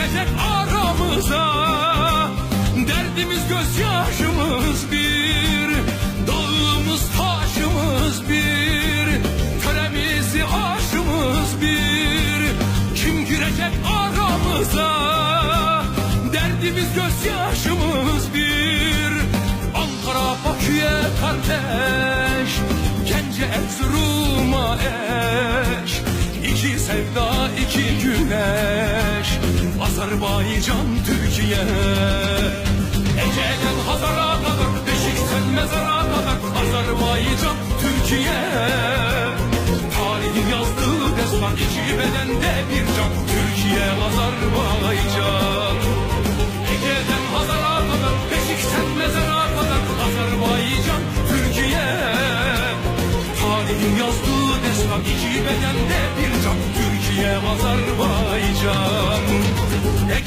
Gelecek aramıza. Derdimiz gözyaşımız bir Dağımız taşımız bir Köremizi aşımız bir. Kim girecek aramıza? Derdimiz gözyaşımız bir. Ankara Bakü'ye kardeş Gence Erzurum'a eş. İki sevda iki güneş. Azerbaycan Türkiye. Ege'den Hazar'a kadar Beşik'ten mezara kadar Azerbaycan Türkiye. Tarihin yazdığı destan iki bedende bir can. Türkiye Azerbaycan. Ege'den Hazar'a kadar Beşik'ten mezara kadar Azerbaycan Türkiye. Tarihin yazdığı destan iki bedende bir can. Türkiye Azerbaycan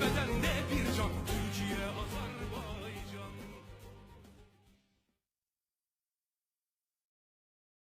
beden